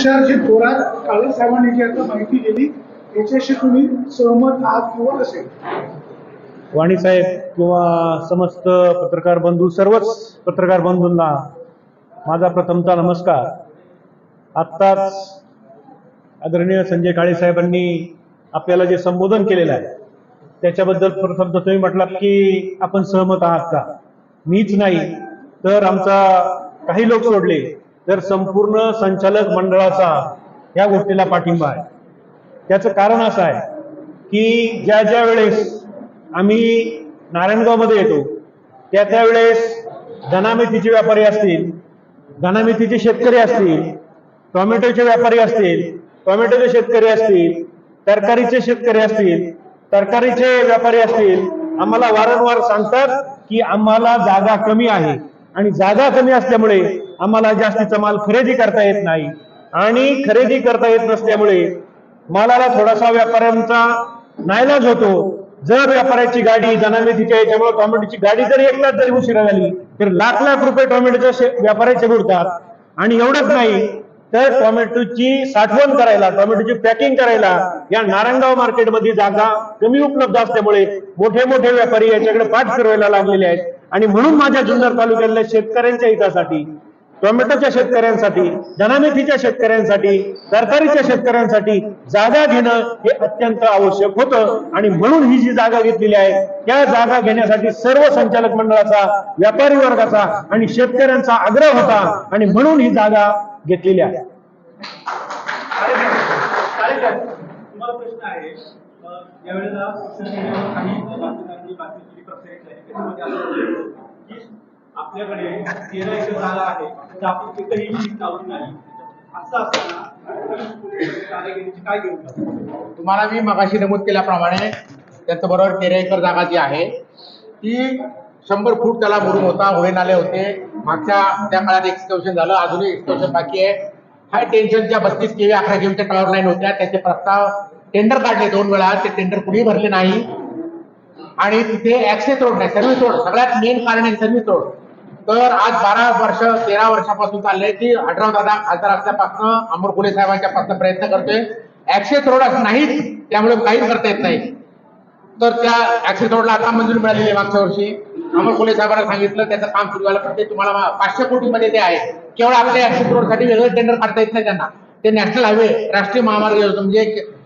तुषार जे थोरात काळे साहेबांनी जी आता माहिती दिली याच्याशी तुम्ही सहमत आहात किंवा कसे? वाणी साहेब किंवा समस्त पत्रकार बंधू सर्वच पत्रकार बंधूंना माझा प्रथमचा नमस्कार. आत्ताच आदरणीय संजय काळे साहेबांनी आपल्याला जे संबोधन केलेलं आहे त्याच्याबद्दल प्रथम तर तुम्ही म्हटलात की आपण सहमत आहात का? मीच नाही तर आमचा काही लोक सोडले तर संपूर्ण संचालक मंडळाचा या गोष्टीला पाठिंबा आहे. त्याचं कारण असं आहे की ज्या ज्या वेळेस आम्ही नारायणगावमध्ये येतो त्या त्यावेळेस धनामितीचे व्यापारी असतील धनामितीचे शेतकरी असतील टोमॅटोचे व्यापारी असतील टोमॅटोचे शेतकरी असतील तरकारीचे शेतकरी असतील तरकारीचे व्यापारी असतील आम्हाला वारंवार सांगतात की आम्हाला जागा कमी आहे. आणि जागा कमी असल्यामुळे आम्हाला जास्तीचा माल खरेदी करता येत नाही. आणि खरेदी करता येत नसल्यामुळे मालाला थोडासा व्यापाऱ्यांचा नायलाज होतो. जर व्यापाऱ्याची गाडी जनामेथीच्या याच्यामुळे टोमॅटोची गाडी जरी एक लाख जरी उशिरा झाली तर लाख लाख रुपये टोमॅटोच्या शे- व्यापाऱ्याचे बुडतात. आणि एवढंच नाही तर टोमॅटोची साठवण करायला टोमॅटोची पॅकिंग करायला या नारायणगाव मार्केटमध्ये जागा कमी उपलब्ध असल्यामुळे मोठे मोठे व्यापारी याच्याकडे पाठ फिरवायला लागलेले आहेत. आणि म्हणून माझ्या जुन्नर तालुक्यातल्या शेतकऱ्यांच्या हितासाठी टोमॅटोच्या शेतकऱ्यांसाठी धनामेथीच्या शेतकऱ्यांसाठी तरकारीच्या शेतकऱ्यांसाठी जागा घेणं हे अत्यंत आवश्यक होतं. आणि म्हणून ही जी जागा घेतलेली आहे त्या जागा घेण्यासाठी सर्व संचालक मंडळाचा व्यापारी वर्गाचा आणि शेतकऱ्यांचा आग्रह होता. आणि म्हणून ही जागा घेतलेली आहे तुम्हाला प्रश्न आहे आपल्याकडे तेरा एकर जागा तर आपण लावली नाही. असं असताना काय तुम्हाला मी मगाशी नमूद केल्याप्रमाणे त्याचबरोबर तेरा एकर जागा जी आहे ती शंभर फूट त्याला मुरुम होता होळे नाले होते. मागच्या त्या काळात एक्सकर्शन झालं अजूनही एक्सकर्शन बाकी आहे. हाय टेन्शनच्या बत्तीस केवी अकरा केवीच्या टॉवर लाईन होत्या. त्याचे प्रस्ताव टेंडर काढले दोन वेळा. ते टेंडर कुणी भरले नाही. आणि तिथे ऍक्सेस रोड नाही सर्व्हिस रोड सगळ्यात मेन कारण आहे सर्व्हिस रोड तर आज बारा वर्ष तेरा वर्षापासून चाललंय की अठरा दादा खासदार असल्यापासून अमर फुले साहेबांच्या पासून प्रयत्न करतोय. ऍक्सेस रोड नाहीत त्यामुळे काहीच करता येत नाही. तर त्या ऍक्सिस रोडला आता मंजुरी मिळालेली आहे मागच्या वर्षी. अमोल कोले साहेबांना सांगितलं त्याचं काम सुरू झालं पण ते तुम्हाला पाचशे कोटी मध्ये ते आहे. केवळ आपल्या ऍक्सिस रोडसाठी वेगळं टेंडर काढता येत नाही त्यांना. ते नॅशनल हायवे राष्ट्रीय महामार्ग योजना म्हणजे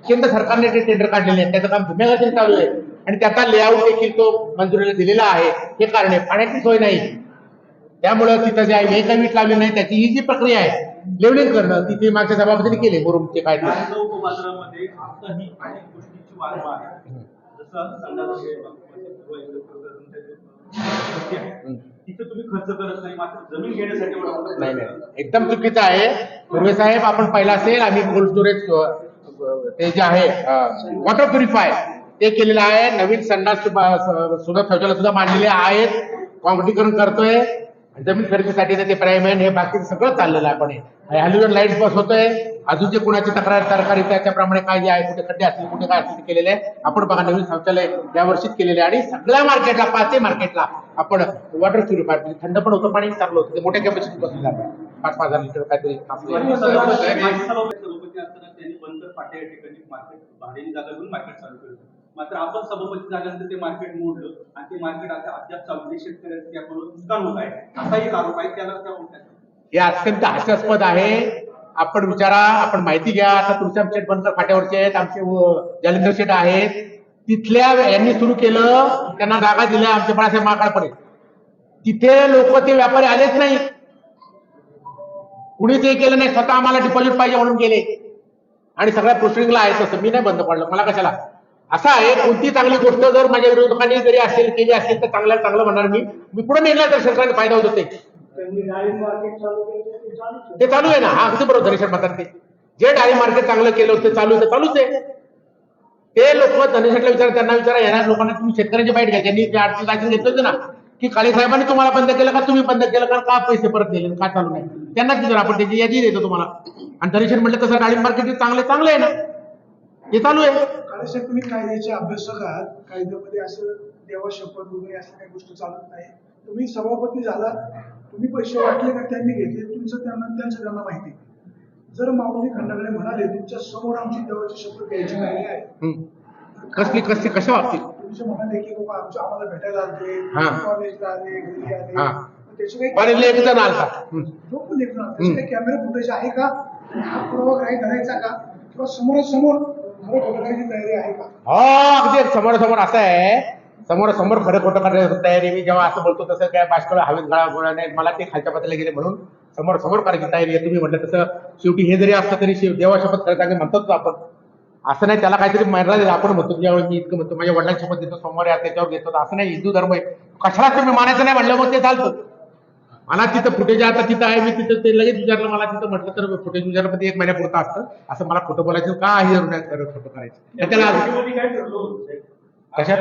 केंद्र सरकारने ते टेंडर काढलेले आहे त्याचं काम धुम्यागतीने चालू आहे. आणि त्याचा लेआउट देखील तो मंजुरीला दिलेला आहे. हे कारण आहे. पाण्याची सोय नाही. त्यामुळं तिथं जे आहे काही वीट लावली नाही त्याची ही जी प्रक्रिया आहे लेवलिंग करणं तिथे मागच्या सभापतीने केले मुरुमचे काय करत नाही. नाही नाही. एकदम चुकीचं आहे. पूर्वे साहेब आपण पाहिला असेल आम्ही कोल्ड स्टोरेज ते जे आहे वॉटर प्युरिफाय ते केलेलं आहे. नवीन संडास सुद्धा शौचालय सुद्धा मांडलेले आहेत. कॉन्क्रिटीकरण करतोय. जमीन खरेदीसाठी ते प्रायमेन हे बाकी सगळं चाललेलं आहे आपण हे हॅलोजन लाइट बसवतोय अजून जे कुणाची तक्रार सरकारी त्याच्याप्रमाणे काय जे आहे कुठे खड्डे असतील कुठे काय असतील केलेले आहे आपण बघा नवीन शौचालय या वर्षीच केलेले आणि सगळ्या मार्केटला पाचही मार्केटला आपण वॉटर प्युरिफाय म्हणजे थंड पण होतं पाणी चांगलं होतं ते मोठ्या कॅपॅसिटी बसलेलं आहे पाच पाच हजार लिटर काहीतरी मार्केट चालू केलं मात्र आपण सभापती झाल्यानंतर ते मार्केट मोडलं आणि ते मार्केट आता अद्याप चालू आहे. शेतकऱ्यांचं त्याकडून नुकसान होत आहे. असा एक आरोप आहे त्याला त्या म्हणतात हे अत्यंत हास्यास्पद आहे. आपण विचारा आपण माहिती घ्या. आता तुमच्या शेठ बनकर फाट्यावरचे आहेत. आमचे व- जालिंदर शेठ आहेत. तिथल्या यांनी सुरू केलं त्यांना जागा दिल्या आमचे बाळासाहेब माकाळपणे तिथे लोक ते व्यापारी आलेच नाही. कुणी ते केलं नाही. स्वतः आम्हाला डिपॉझिट पाहिजे म्हणून गेले. आणि सगळ्या प्रोसिडिंगला आहे तसं. मी नाही बंद पडलं. मला कशाला? असं आहे कोणती चांगली गोष्ट जर माझ्या विरोधकांनी जरी असेल केली असेल तर चांगल्या चांगलं म्हणणार मी. मी पुढे नेलं तर सरकारने फायदा होतो ते. ते चालू आहे ना? हा अगदी बरोबर धनेश्वर म्हणतात ते जे डाळी मार्केट चांगलं केलं होतं चालू आहे चालूच आहे. ते लोक धनेश्वरला विचारा त्यांना विचारा येणार लोकांना तुम्ही शेतकऱ्यांची बाईट घ्या. त्यांनी ते आर्थिक लायसन्स घेतलं होतं ना की काळे साहेबांनी तुम्हाला बंद केलं का तुम्ही बंद केलं? का का पैसे परत दिले का चालू नाही? त्यांनाच विचार आपण त्याची यादी देतो तुम्हाला. आणि धनेश्वर म्हटलं तसं डाळी मार्केट चांगलं चांगलं आहे ना. हे चालू आहे. काळेसाहेब तुम्ही कायद्याचे अभ्यासक आहात. कायद्यामध्ये असं देवा शपथ वगैरे असं काही गोष्टी चालत नाही. तुम्ही सभापती झाला. तुम्ही पैसे वाटले का त्यांनी घेतले? तुमचं त्यांना त्यांचं त्यांना माहिती जर माऊली खंडाकडे म्हणाले तुमच्यासमोर आमची देवाची शपथ घ्यायची नाही आहे. कसली कसली कशा बाबतीत? तुमचे म्हणाले की बाबा आमच्या आम्हाला भेटायला आले हा. कॉलेजला आले घरी आले. हा. त्याचे काही आलता. हम्म. जो पण एक जण, त्याचे काही कॅमेरा फुटेज आहे का? हा पुरावा काही धरायचा का? किंवा समोरासमोर खरं खोटं समोर तयारी आहे हो अगदी असं आहे. समोरासमोर खरं खोटं करण्याची तयारी मी जेव्हा असं बोलतो तसं काय बाष्कळ हवेत गळा गोळा नाही. मला ते खालच्या पातळीला गेले म्हणून समोर समोर करायची तयारी आहे. तुम्ही म्हटलं तसं शेवटी हे जरी असलं तरी शेव- देवा शपथ खरं सांगे म्हणतोच आपण. असं नाही त्याला काहीतरी मर्यादा आपण म्हणतो ज्यावेळी मी इतकं म्हणतो. माझ्या वडिलांची शपथ देतो सोमवारी त्याच्यावर घेतो. असं नाही हिंदू धर्म आहे. कशाला तुम्ही मानायचं नाही म्हणलं मग ते चालतं. मला तिथं फुटेज आता तिथं आहे मी तिथं ते लगेच विचारलं मला तिथं म्हटलं तर फुटेज विचारलं पण एक महिन्यापुरतं असतं. असं मला खोटं बोलायचं का आहे खोटं करायचं. त्याला? कशात?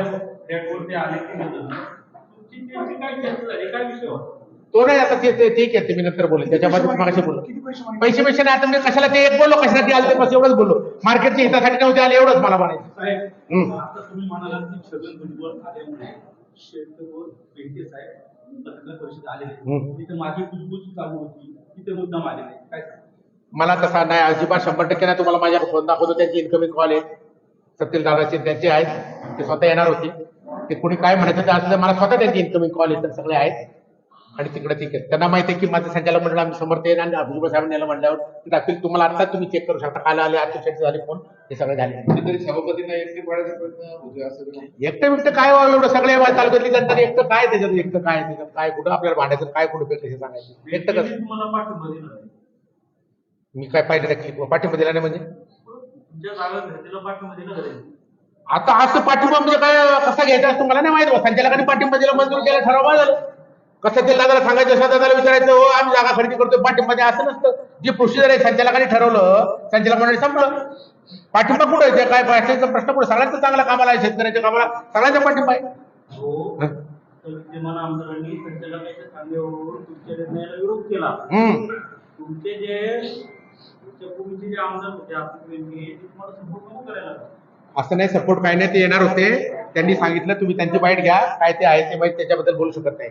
तो? नाही आता ते ठीक आहे मी नंतर बोलेन. त्याच्याबद्दल मागाशी बोललो? पैसे पैसे नाही आता मी कशाला ते एक बोललो कशाला ते आले ते बस एवढंच बोललो. मार्केटच्या हितासाठी नव्हते आले एवढंच मला म्हणायचं. पत्रकार परिषद आले. हम्म. तिथे मागे कुजबुज चालू होती. तिथे मुद्दाम आलेले काय सांगा मला तसा नाही. अजिबात शंभर टक्के नाही. तुम्हाला माझ्या फोन दाखवतो. त्यांची इन्कमिंग कॉल आहे. सत्यशील दादाचे त्यांचे आहेत. ते स्वतः येणार होते. ते कोणी काय म्हणायचं ते असलं मला स्वतः त्यांची इन्कमिंग कॉल येतात सगळे आहेत. आणि तिकडे ठीक आहे. त्यांना माहिती आहे की माझं संचालक मंडळ आम्ही समर्थ येईल आणि भुजबळ साहेब नेलं म्हणल्यावर ते टाकतील तुम्हाला आता तुम्ही चेक करू शकता. काल आले अध्यक्षाचे झाले फोन हे सगळे झाले. तरी सभापतींना एकटे पाडायचा बिकटं काय व्हावं एवढं? सगळे तालुक्यातली जनता एकटं काय त्याच्यात? एकटं काय त्याच्यात? काय कुठं आपल्याला भांडायचं? काय कुठं हे सांगायचं? एकटं कसं? तुम्हाला. मी काय पाहिलं त्या पाठिंबा दिला नाही म्हणजे. आता असं पाठिंबा म्हणजे काय कसा घ्यायचा मला नाही माहीत बा. संचालकांनी पाठिंबा दिला मंजूर केला ठराव झालं. कसं ते दादाला सांगायचं असं दादाला विचारायचं हो आम्ही जागा खरेदी करतोय पाठिंबा द्या असं नसतं. जे प्रोसिजर आहे संचालकांनी ठरवलं संचालक मंडळी संपलं. पाठिंबा कुठं आहे? ते काय पैशाचा प्रश्न कुठे? सगळ्यांचा चांगला कामाला आहे शेतकऱ्याच्या कामाला. सगळ्यांचा पाठिंबा आहे. हो. तर विद्यमान आमदारांनी संचालकाच्या सांगण्यावरून तुमच्या निर्णयाला विरोध केला. हम्म तुमचे जे तुमच्या पूर्वीचे जे आमदार होते आपले बेंके ते तुम्हाला सपोर्ट नको करायला लागला. असं नाही सपोर्ट काय नाही ते येणार होते. त्यांनी सांगितलं तुम्ही त्यांची बाईट घ्या काय ते आहे ते माहिती त्याच्याबद्दल बोलू शकत नाही.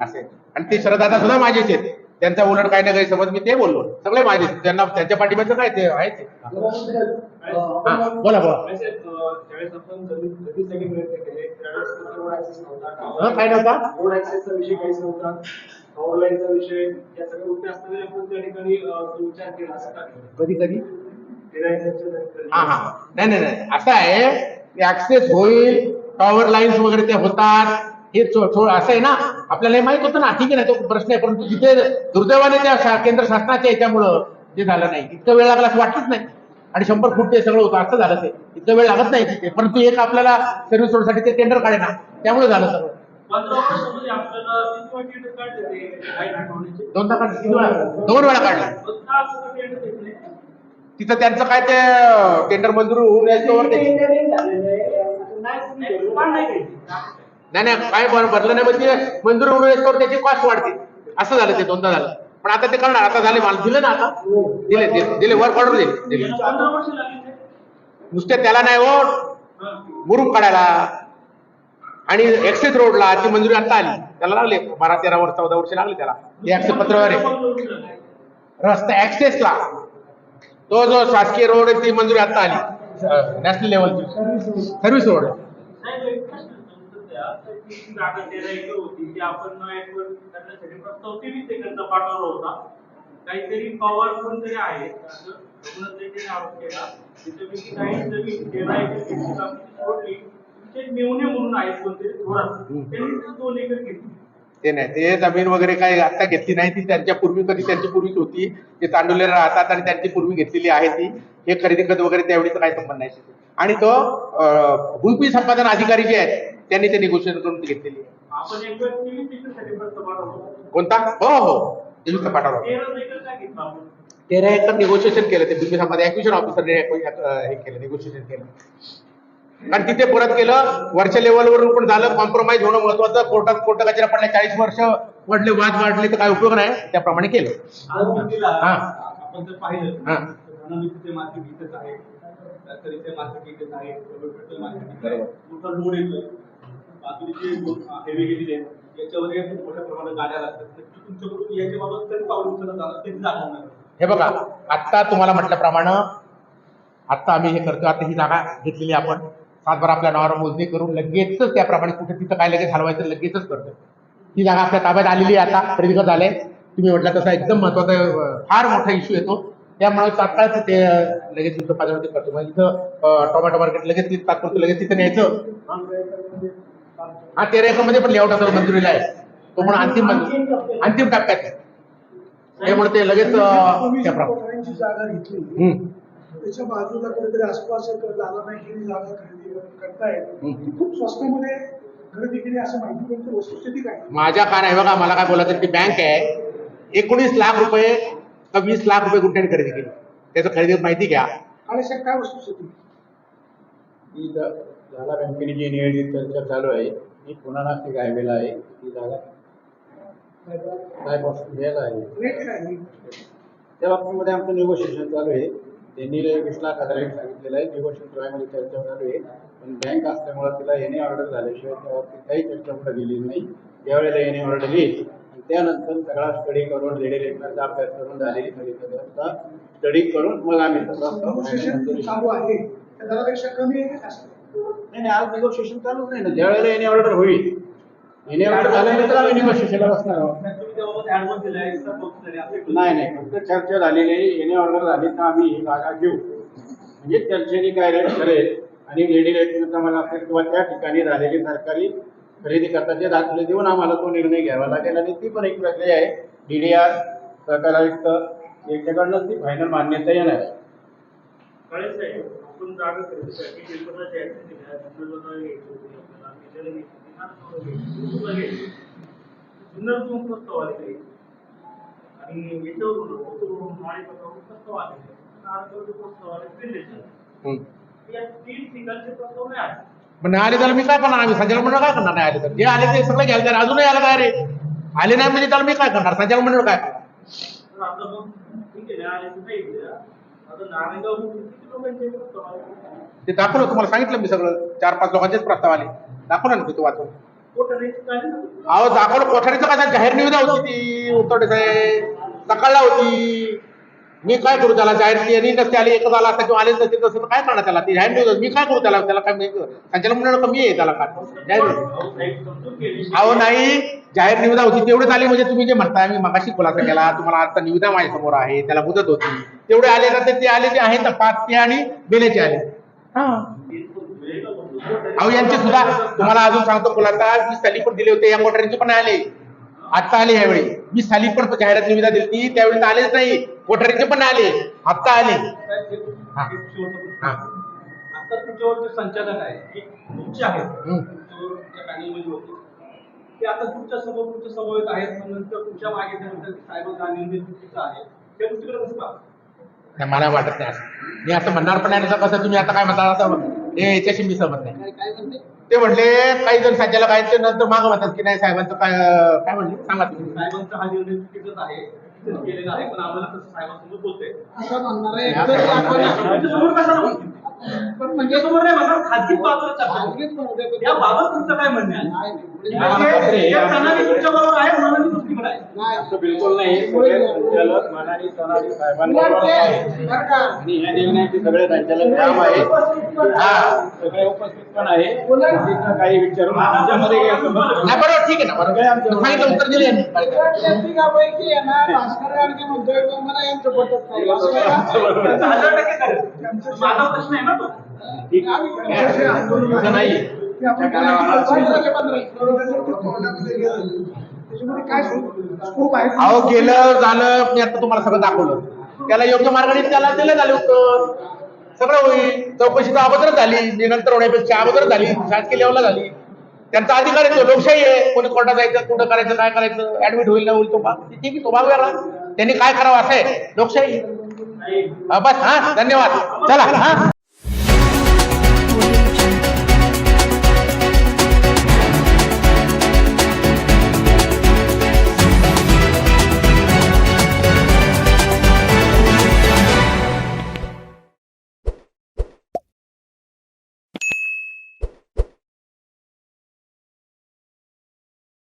असे. आणि ते शरदादा सुद्धा माझेच आहेत. त्यांचा उलट काय काही समज मी ते बोललो. सगळे माझे त्यांना त्यांच्या पाठीमध्ये काय ते आहे. ते बोला बोला. काय नव्हता कधी कधी? हा हा नाही नाही. असं आहे ऍक्सेस होईल टॉवर लाईन्स वगैरे ते होतात. हे असं आहे ना? आपल्याला हे माहीत होतं ना? ठीक आहे ना तो प्रश्न आहे परंतु तिथे दुर्दैवाने त्या केंद्र शासनाच्या याच्यामुळं ते झालं नाही. इतकं वेळ लागला असं वाटतच नाही. आणि शंभर फूट ते सगळं होतं असं झालं ते इतकं वेळ लागत नाही तिथे. परंतु एक आपल्याला सर्व्हिस रोडसाठी ते टेंडर काढे ना त्यामुळे झालं सगळं? दोनदा काढलं दोन वेळा काढलं. तिथं त्यांचं काय ते टेंडर मंजूर होऊन यायचं नाही, नाही नाही काय भरलं नाही म्हणजे मंजूर होऊन यायचं त्याची कॉस्ट वाढते. असं झालं ते दोनदा झालं. पण आता ते करणार आता झाले मला दिले ना आता. दिले दिले वर वर्क ऑर्डर दिले. दिले. नुसते त्याला नाही हो मुरुम काढायला. आणि एक्सेस रोडला ती मंजुरी आता आली. त्याला लागले बारा तेरा वर्ष चौदा वर्ष लागले त्याला. हे ऍक्सेस पत्रव्यवहार रस्ता ऍक्सेसला तो जो शासकीय रोड आहे ती मंजुरी आता आली. नॅशनल लेवलची सर्व्हिस रोड होती आपण पाठवला होता काहीतरी पवार कोणतरी आहे. आरोप केला सोडली म्हणून आहेत कोणतरी थोरात त्यांनी दोन एकर घेतली ते नाही. ते जमीन वगैरे काय आता घेतली नाही ती. त्यांच्या पूर्वी कधी त्यांची पूर्वीच होती. ते तांडुले राहतात आणि त्यांची पूर्वी घेतलेली आहे ती. हे खरेदी खत वगैरे त्यावेळीचा काही संबंध नाही. आणि तो भूमी संपादन अधिकारी जे आहेत त्यांनी ते निगोशिएशन करून घेतलेली आहे. कोणता? हो हो. दिल्लीचा पाठवला तेरा एकर निगोशिएशन केलं ते भूमी संपादन. ऍक्विशन ऑफिसरने हे केलं निगोशिएशन केलं. कारण तिथे परत केलं वरच्या लेवलवरून पण झालं कॉम्प्रोमाइज होणं महत्वाचं. कोर्टात कोर्ट कचरा पडल्या चाळीस वर्ष वाढले वाद वाढले तर काय उपयोग नाही. त्याप्रमाणे केलं. हा. बघा आत्ता तुम्हाला म्हटल्याप्रमाणे आत्ता आम्ही हे करतो आता ही जागा घेतलेली आपण. सातबार आपल्या नावावर मोजणी करून लगेचच त्याप्रमाणे कुठे तिथं काय लगेच हलवायचं लगेचच करतो ही जागा आपल्या ताब्यात आलेली आहे आता खरेदी झाले. तुम्ही म्हटलं तसा एकदम महत्त्वाचा फार मोठा इश्यू येतो. त्यामुळे तात्काळ ते लगेच तिथं पाहिजे करतो. म्हणजे इथं टोमॅटो मार्केट लगेच तिथं तात्पुरतं लगेच तिथं न्यायचं. हा तेरा एकरमध्ये पण लेआउट असं मंजुरीला आहे. तो पण अंतिम अंतिम टप्प्यात आहे. त्यामुळे ते लगेच त्याप्रमाणे. त्याच्या बाजूला कुठेतरी आसपास एक दादा बँक ही जागा खरेदी करतायत. ती खूप स्वस्तामध्ये खरेदी केली असं माहिती पण वस्तुस्थिती काय? माझ्या कार आहे बघा मला काय बोलायचं ती बँक आहे. एकोणीस लाख रुपये का वीस लाख रुपये गुंठ्याने खरेदी केली. त्याचं खरेदी माहिती घ्या. आणि साहेब काय वस्तुस्थिती ही जागा बँकेने जी नियोजित चर्चा चालू आहे. ही पुन्हा नाशिक हायवेला आहे. ही जागा काय वेळ आहे. रेट काय आहे? त्या बाबतीमध्ये आमचं निगोशिएशन चालू आहे. त्यांनी वीस लाख हजार रेट सांगितलेलं आहे. निगोशिएशन ट्रायमध्ये चर्चा चालू आहे. पण बँक असल्यामुळे तिला येणे ऑर्डर झाल्याशिवाय त्या बाबतीत काही चर्चा पुढे गेली नाही. त्यावेळेला येणे ऑर्डर येईल आणि त्यानंतर सगळा स्टडी करून लेडी लेखनाचा अभ्यास करून झालेली सगळी स्टडी करून मग आम्ही नाही नाही आज निगोशिएशन चालू नाही ना. ज्यावेळेला येणे ऑर्डर होईल ऑर्डर झाल्यानंतर आम्ही निगोशिएशनला बसणार आहोत. नाही नाही फक्त चर्चा झालेली आहे. येणे ऑर्डर झाली तर आम्ही ही जागा घेऊ. म्हणजे चर्चेने काय रेट ठरेल आणि लेडी रेट मला असेल किंवा त्या ठिकाणी झालेली सरकारी खरेदी करताचे दाखले देऊन आम्हाला तो निर्णय घ्यावा लागेल. आणि ती पण एक प्रक्रिया आहे. डी डी आर सहकार आयुक्त याच्याकडनं ती फायनल मान्यता येणार आहे. आपण जागा खरेदीसाठी आले नाही त्याला मी काय करणार? आम्ही संचालक मंडळ काय करणार? नाही आले तर. जे आले ते सगळं घ्यायला तयार. अजूनही आलं काय रे आले नाही म्हणजे त्याला मी काय करणार? संचालक मंडळ काय करणार? ते दाखवलं तुम्हाला सांगितलं मी सगळं. चार पाच लोकांचेच प्रस्ताव आले. दाखवलं ना मी तो वाचून. अहो दाखवलं कोठारीचं काय जाहीर निविदा होती ती उतरडे साहेब? सकाळला होती. मी काय करू त्याला जाहीर यांनी नसते आली एकच आला असता किंवा आलेच नसते तसं काय करणार त्याला? ती जाहीर निविदा मी काय करू त्याला? त्याला काय मी- संचालक मंडळ कमी आहे त्याला काय? जाहीर अहो, नाही. जाहीर निविदा होती तेवढेच आले म्हणजे तुम्ही जे म्हणताय मी मगाशी खुलासा केला. तुम्हाला आता निविदा माझ्यासमोर आहे त्याला मुदत होती. तेवढे आले ना तर ते आले जे आहेत ना पाच ते आणि बेलेचे आले. अहो यांचे सुद्धा तुम्हाला अजून सांगतो खुलासा वीस साली पण दिले होते या मोटरींचे पण आले. आता आले यावेळी वीस साली पण जाहिरात निविदा दिली ती त्यावेळी तर आलेच नाही. कोठारीचे पण आले. आता आले. हा. हा. आता तुमच्यावर जे संचालक आहे तुमचे आहेत. हम्म. तुमच्यावर तुमच्या पॅनलमध्ये होते ते आता तुमच्यासमोर तुमच्यासमोर आहेत नंतर तुमच्या मागे त्यानंतर साहेबांचा निर्णय चुकीचा आहे. त्या गोष्टीकडे कसं पाहता नाही, मला वाटत नाही असं. मी असं म्हणणार पण नाही असं कसं तुम्ही आता काय म्हणता असं हे याच्याशी मी सहमत नाही. ते म्हणले काही जण आहेत ते नंतर मागं म्हणतात की नाही साहेबांचं काय काय म्हणले? सांगा तुम्ही. साहेबांचा हा निर्णय चुकीचाच आहे. चुकीचं केलेला आहे पण आम्हाला साहेबांसमोर म्हणजे तुमच्यासमोर नाही म्हणणार खाजगी बाजूला चर्चा करू. या बाबत तुमचं काय म्हणणं आहे? नाही. या प्रणाली तुमच्या बरोबर आहे मनाली दुसरीकडे आहे. असं बिलकुल नाही. सगळे संचालक मनाली सनाली साहेबांबरोबर आहे. आणि ह्या निर्णयाचे सगळे संचालक काम आहे. हा सगळे उपस्थित पण आहे. काही विचारून आमच्यामध्ये बरोबर ठीक आहे ना बरोबर. सांगितलं उत्तर दिले मला यांचं पटत नाही. माझा प्रश्न आहे ना तो. अहो गेलं झालं मी आता तुम्हाला सगळं दाखवलं. त्याला योग्य मार्गाने त्याला दिलं झालं उत्तर. सगळं होईल. चौकशी तर अगोदरच झाली. मी नंतर होण्यापेक्षा अगोदरच झाली. शासकीय लेवलला झाली. त्यांचा अधिकार येतो लोकशाही आहे. कोणी कोर्टात जायचं कुठं करायचं काय करायचं ऍडमिट होईल ना होईल तो भाग ठीक आहे तो भाग वेगळा त्यांनी काय करावं असं आहे? लोकशाही. बस हा. धन्यवाद. चला. हा